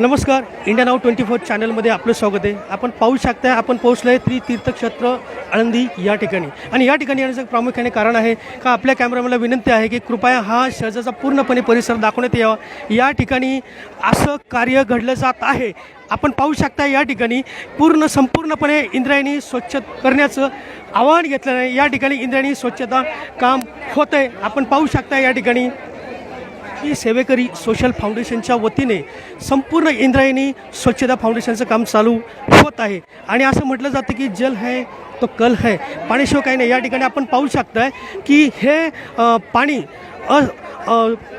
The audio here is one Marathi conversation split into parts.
नमस्कार इंडियन नाव ट्वेंटी फोर चॅनलमध्ये आपलं स्वागत आहे. आपण पाहू शकताय आपण पोहोचलो आहे त्रि तीर्थक्षेत्र आळंदी या ठिकाणी. आणि या ठिकाणी येण्याचं प्रामुख्याने कारण आहे का आपल्या कॅमेरामॅनला विनंती आहे की कृपया हा शहराचा पूर्णपणे परिसर दाखवण्यात यावा. या ठिकाणी असं कार्य घडलं जात आहे. आपण पाहू शकता या ठिकाणी पूर्ण संपूर्णपणे इंद्रायणी स्वच्छ करण्याचं आव्हान घेतलं आहे. या ठिकाणी इंद्रायणी स्वच्छता काम होत आहे आपण पाहू शकता या ठिकाणी ही सेवेकरी सोशल फाउंडेशनच्या वतीने संपूर्ण इंद्रायणी स्वच्छता फाउंडेशनचं काम चालू होत आहे. आणि असं म्हटलं जातं की जल है तो कल है. पाण्याशिवाय काही नाही. या ठिकाणी आपण पाहू शकताय की हे पाणी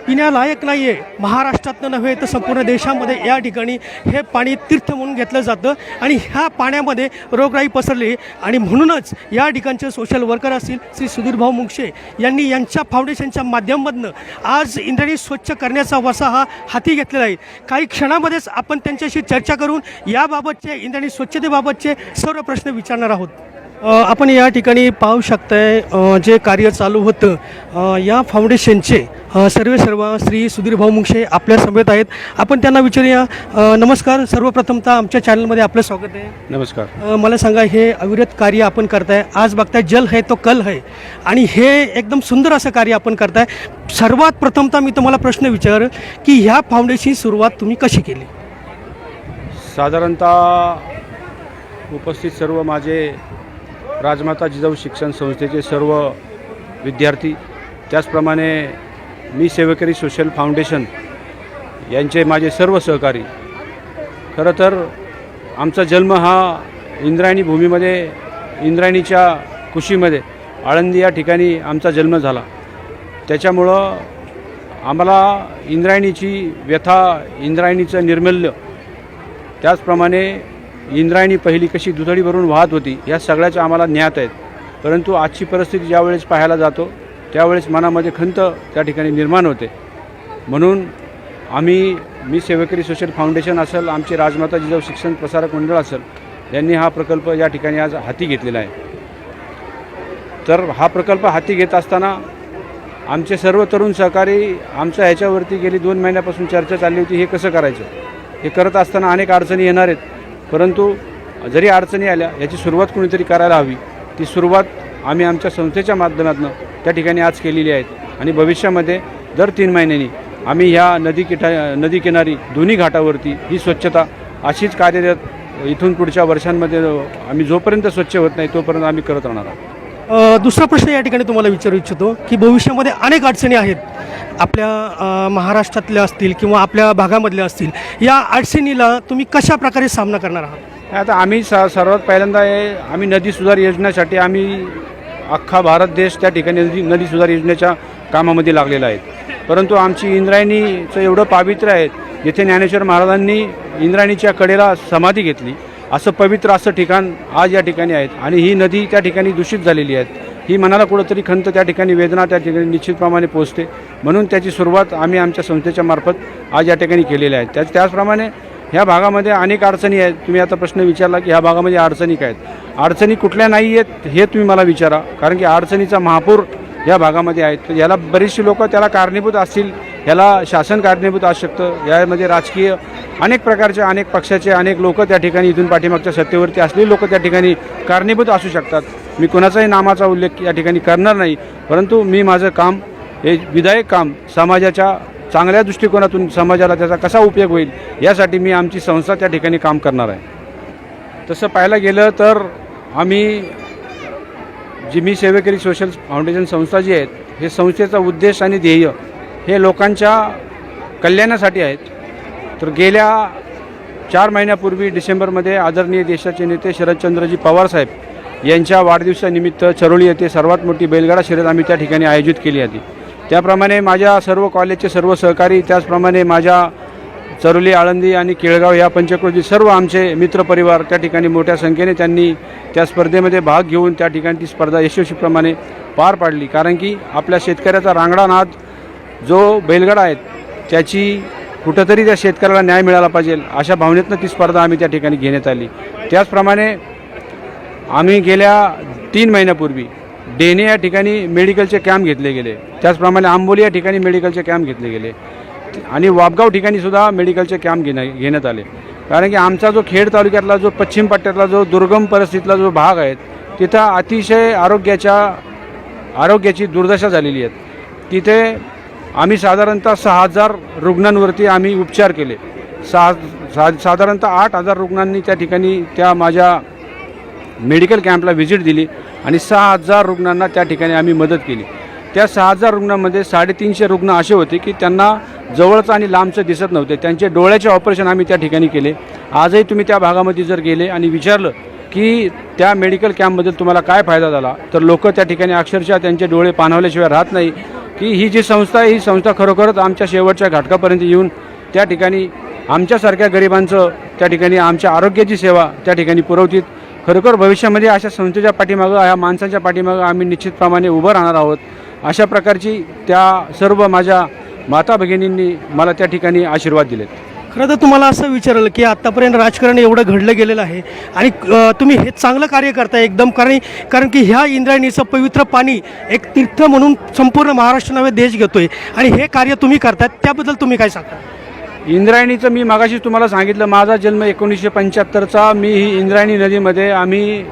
पिण्यालायक नाही आहे महाराष्ट्रातनं नव्हे तर संपूर्ण देशामध्ये या ठिकाणी हे पाणी तीर्थ म्हणून घेतलं जातं आणि ह्या पाण्यामध्ये रोगराई पसरली आणि म्हणूनच या ठिकाणचे सोशल वर्कर असतील श्री सुधीरभाऊ मुंगशे यांनी यांच्या फाउंडेशनच्या माध्यमातून आज इंद्रणी स्वच्छ करण्याचा वसा हा हाती घेतलेला आहे. काही क्षणामध्येच आपण त्यांच्याशी चर्चा करून याबाबतचे इंद्रायणी स्वच्छतेबाबतचे सर्व प्रश्न विचारणार आहोत. आपण या ठिकाणी पाहू शकताय जे कार्य चालू होतं या फाउंडेशनचे सर्वे सर्व श्री सुधीर भाऊ मुंगशे आपल्या समेत आहेत. आपण त्यांना विचारूया. नमस्कार. सर्वप्रथमतः आमच्या चॅनलमध्ये आपलं स्वागत आहे. नमस्कार. मला सांगा हे अविरत कार्य आपण करताय. आज बघताय जल है तो कल है. आणि हे एकदम सुंदर असं कार्य आपण करताय. सर्वात प्रथमतः मी तुम्हाला प्रश्न विचार की ह्या फाउंडेशनची सुरुवात तुम्ही कशी केली? साधारणतः उपस्थित सर्व माझे राजमाता जिजाऊ शिक्षण संस्थेचे सर्व विद्यार्थी त्याचप्रमाणे मी सेवेकरी सोशल फाउंडेशन यांचे माझे सर्व सहकारी. खरं तर आमचा जन्म हा इंद्रायणी भूमीमध्ये इंद्रायणीच्या कुशीमध्ये आळंदी या ठिकाणी आमचा जन्म झाला. त्याच्यामुळं आम्हाला इंद्रायणीची व्यथा इंद्रायणीचं निर्मल्य त्याचप्रमाणे इंद्रायणी पहिली कशी दुधडी भरून वाहत होती या सगळ्याच्या आम्हाला ज्ञात आहेत. परंतु आजची परिस्थिती ज्यावेळेस पाहायला जातो त्यावेळेस मनामध्ये खंत त्या ठिकाणी निर्माण होते. म्हणून आम्ही मी सेवेकरी सोशल फाउंडेशन असेल आमचे राजमाता जिजाऊ शिक्षण प्रसारक मंडळ असेल यांनी हा प्रकल्प या ठिकाणी आज हाती घेतलेला आहे. तर हा प्रकल्प हाती घेत असताना आमचे सर्व तरुण सहकारी आमच्या ह्याच्यावरती गेली दोन महिन्यापासून चर्चा चालली होती हे कसं करायचं? हे करत असताना अनेक अडचणी येणार आहेत. परंतु जरी अडचणी आल्या याची सुरुवात कुणीतरी करायला हवी. ती सुरुवात आम्ही आमच्या संस्थेच्या माध्यमातून त्या ठिकाणी आज केलेली आहेत आणि भविष्यामध्ये दर तीन महिन्यांनी आम्ही ह्या नदी किठा नदी किनारी दोन्ही घाटावरती ही स्वच्छता अशीच कार्यरत इथून पुढच्या वर्षांमध्ये आम्ही जोपर्यंत स्वच्छ होत नाही तोपर्यंत आम्ही करत राहणार आहोत. दुसरा प्रश्न या ठिकाणी तुम्हाला विचारू इच्छितो की भविष्यामध्ये अनेक अडचणी आहेत. आपल्या महाराष्ट्रातल्या असतील किंवा आपल्या भागामधल्या असतील या अडचणीला तुम्ही कशा प्रकारे सामना करणार आहात? आता आम्ही स सर्वात पहिल्यांदा आम्ही नदी सुधार योजनेसाठी आम्ही अख्खा भारत देश त्या ठिकाणी नदी नदी सुधार योजनेच्या कामामध्ये लागलेला आहे. परंतु आमची इंद्रायणीचं एवढं पावित्र्य आहे जिथे ज्ञानेश्वर महाराजांनी इंद्रायणीच्या कडेला समाधी घेतली असं पवित्र असं ठिकाण आज या ठिकाणी आहेत. आणि ही नदी त्या ठिकाणी दूषित झालेली आहे ही मनाला कुठंतरी खंत त्या ठिकाणी वेदना त्या ठिकाणी निश्चितप्रमाणे पोचते म्हणून त्याची सुरुवात आम्ही आमच्या संस्थेच्या मार्फत आज या ठिकाणी केलेली आहे. त्या त्याचप्रमाणे ह्या भागामध्ये अनेक अडचणी आहेत. तुम्ही आता प्रश्न विचारला की ह्या भागामध्ये अडचणी काय आहेत? अडचणी कुठल्या नाही आहेत हे तुम्ही मला विचारा. कारण की अडचणीचा महापूर या भागामध्ये आहेत तर याला बरीचशी लोक त्याला कारणीभूत असतील. याला शासन कारणीभूत असू शकतं. यामध्ये राजकीय अनेक प्रकारचे अनेक पक्षाचे अनेक लोक त्या ठिकाणी इथून पाठीमागच्या सत्तेवरती असलेले लोक त्या ठिकाणी कारणीभूत असू शकतात. मी कोणाचाही नामाचा उल्लेख या ठिकाणी करणार नाही परंतु मी माझं काम हे विधायक काम समाजाच्या चांगल्या दृष्टिकोनातून समाजाला त्याचा कसा उपयोग होईल यासाठी मी आमची संस्था त्या ठिकाणी काम करणार आहे. तसं पाहायला गेलं तर आम्ही जी मी सेवेकरी सोशल फाउंडेशन संस्था जी आहेत हे संस्थेचा उद्देश आणि ध्येय हे लोकांच्या कल्याणासाठी आहेत. तर गेल्या चार महिन्यापूर्वी डिसेंबरमध्ये आदरणीय देशाचे नेते शरदचंद्रजी पवारसाहेब यांच्या वाढदिवसानिमित्त चरोळी येथे सर्वात मोठी बैलगाडा शर्यत आम्ही त्या ठिकाणी आयोजित केली होती त्याप्रमाणे माझ्या सर्व कॉलेजचे सर्व सहकारी त्याचप्रमाणे माझ्या चरोली आळंदी आणि केळगाव या पंचक्रोशी सर्व आमचे मित्रपरिवार त्या ठिकाणी मोठ्या संख्येने त्यांनी त्या स्पर्धेमध्ये भाग घेऊन त्या ठिकाणी ती स्पर्धा यशस्वीप्रमाणे पार पाडली. कारण की आपल्या शेतकऱ्याचा रांगडा नाद जो बैलगाडा आहे त्याची कुठंतरी त्या शेतकऱ्याला न्याय मिळाला पाहिजे अशा भावनेतनं ती स्पर्धा आम्ही त्या ठिकाणी घेण्यात आली. त्याचप्रमाणे आम्ही गेल्या तीन महिन्यापूर्वी डेने या ठिकाणी मेडिकलचे कॅम्प घेतले गेले. त्याचप्रमाणे आंबोली या ठिकाणी मेडिकलचे कॅम्प घेतले गेले. आणि वापगाव ठिकाणीसुद्धा मेडिकलचे कॅम्प घेण्या घेण्यात आले. कारण की आमचा जो खेड तालुक्यातला जो पश्चिम पट्ट्यातला जो दुर्गम परिस्थितीतला जो भाग आहे तिथं अतिशय आरोग्याच्या आरोग्याची दुर्दशा झालेली आहे तिथे आम्ही साधारणतः सहा हजार रुग्णांवरती आम्ही उपचार केले. सहा सा साधारणतः आठ हजार रुग्णांनी त्या ठिकाणी त्या माझ्या मेडिकल कॅम्पला व्हिजिट दिली आणि सहा हजार रुग्णांना त्या ठिकाणी आम्ही मदत केली. त्या सहा हजार रुग्णांमध्ये साडेतीनशे रुग्ण असे होते की त्यांना जवळचं आणि लांबचं दिसत नव्हते. त्यांचे डोळ्याचे ऑपरेशन आम्ही त्या ठिकाणी केले. आजही तुम्ही त्या भागामध्ये जर गेले आणि विचारलं की त्या मेडिकल कॅम्पबद्दल तुम्हाला काय फायदा झाला तर लोक त्या ठिकाणी अक्षरशः त्यांचे डोळे पाणवल्याशिवाय राहत नाही. की ही जी संस्था आहे ही संस्था खरोखरच आमच्या शेवटच्या घाटकापर्यंत येऊन त्या ठिकाणी आमच्यासारख्या गरिबांचं त्या ठिकाणी आमच्या आरोग्याची सेवा त्या ठिकाणी पुरवतील खरोखर भविष्यामध्ये अशा संस्थेच्या पाठीमागं ह्या माणसांच्या पाठीमागं आम्ही निश्चितप्रमाणे उभं राहणार आहोत. अशा प्रकारची त्या सर्व माझ्या माता भगिनींनी मला त्या ठिकाणी आशीर्वाद दिलेत. खरं तर तुम्हाला असं विचारलं की आत्तापर्यंत राजकारण एवढं घडलं गेलेलं आहे आणि तुम्ही हे चांगलं कार्य करताय एकदम कारण कारण की ह्या इंद्रायणीचं पवित्र पाणी एक तीर्थ म्हणून संपूर्ण महाराष्ट्र नव्हे देश घेतोय. आणि हे कार्य तुम्ही करताय त्याबद्दल तुम्ही काय सांगता? इंद्रायणीचं मी मागाशी तुम्हाला सांगितलं माझा जन्म एकोणीसशे पंच्याहत्तरचा मी ही इंद्रायणी नदीमध्ये आम्ही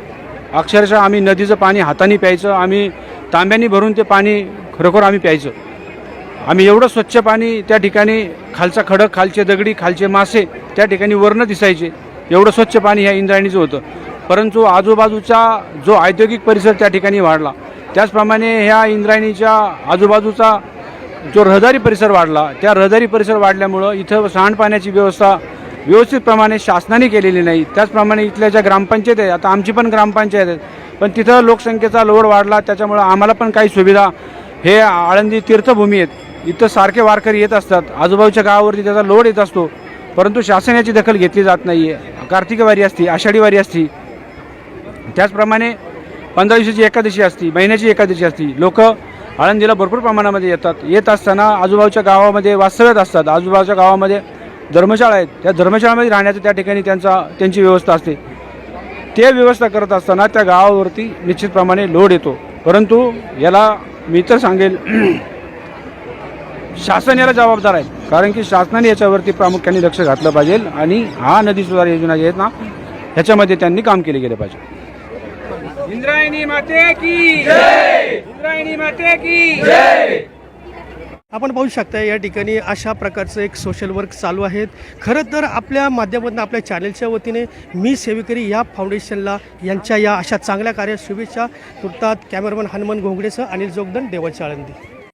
अक्षरशः आम्ही नदीचं पाणी हाताने प्यायचं आम्ही तांब्यानी भरून ते पाणी खरोखर आम्ही प्यायचं. आम्ही एवढं स्वच्छ पाणी त्या ठिकाणी खालचा खडक खालचे दगडी खालचे मासे त्या ठिकाणी वर्ण दिसायचे. एवढं स्वच्छ पाणी ह्या इंद्रायणीचं होतं. परंतु आजूबाजूचा जो औद्योगिक परिसर त्या ठिकाणी वाढला. त्याचप्रमाणे ह्या इंद्रायणीच्या आजूबाजूचा जो रहदारी परिसर वाढला त्या रहदारी परिसर वाढल्यामुळं इथं सांडपाण्याची व्यवस्था व्यवस्थित प्रमाणे शासनाने केलेली नाही. त्याचप्रमाणे इथल्या ज्या ग्रामपंचायत आहे आता आमची पण ग्रामपंचायत आहेत पण तिथं लोकसंख्येचा लोड वाढला त्याच्यामुळं आम्हाला पण काही सुविधा हे आळंदी तीर्थभूमी आहेत इथं सारखे वारकरी येत असतात. आजूबाजूच्या गावावरती त्याचा लोड येत असतो. परंतु शासनाची दखल घेतली जात नाही आहे कार्तिक वारी असती आषाढी वारी असती. त्याचप्रमाणे पंधरा दिवसाची एकादशी असती महिन्याची एकादशी असती. लोक आळंदीला भरपूर प्रमाणामध्ये येतात. येत असताना आजूबाजूच्या गावामध्ये वास्तव्यात असतात. आजूबाजूच्या गावामध्ये धर्मशाळा आहेत. त्या धर्मशाळामध्ये राहण्याचं त्या ठिकाणी त्यांचा त्यांची व्यवस्था असते. ते व्यवस्था करत असताना त्या गावावरती निश्चितप्रमाणे लोड येतो. परंतु याला मी तर सांगेल शासन याला जबाबदार आहे कारण की शासनाने याच्यावरती प्रामुख्याने लक्ष घातलं पाहिजे आणि हा नदी सुधार योजना जे आहेत ना ह्याच्यामध्ये त्यांनी काम केले गेले पाहिजे. इंद्रायणी माते की इंद्रायणी माते की आपण पाहू शकता या ठिकाणी अशा प्रकारचं एक सोशल वर्क चालू आहेत. खरं तर आपल्या माध्यमातून आपल्या चॅनलच्या वतीने मी सेवेकरी या फाउंडेशनला यांच्या या अशा चांगल्या कार्यात शुभेच्छा. तुर्तात कॅमेरामन हनुमान घोंगडेसह अनिल जोगदन देवाची आळंदी.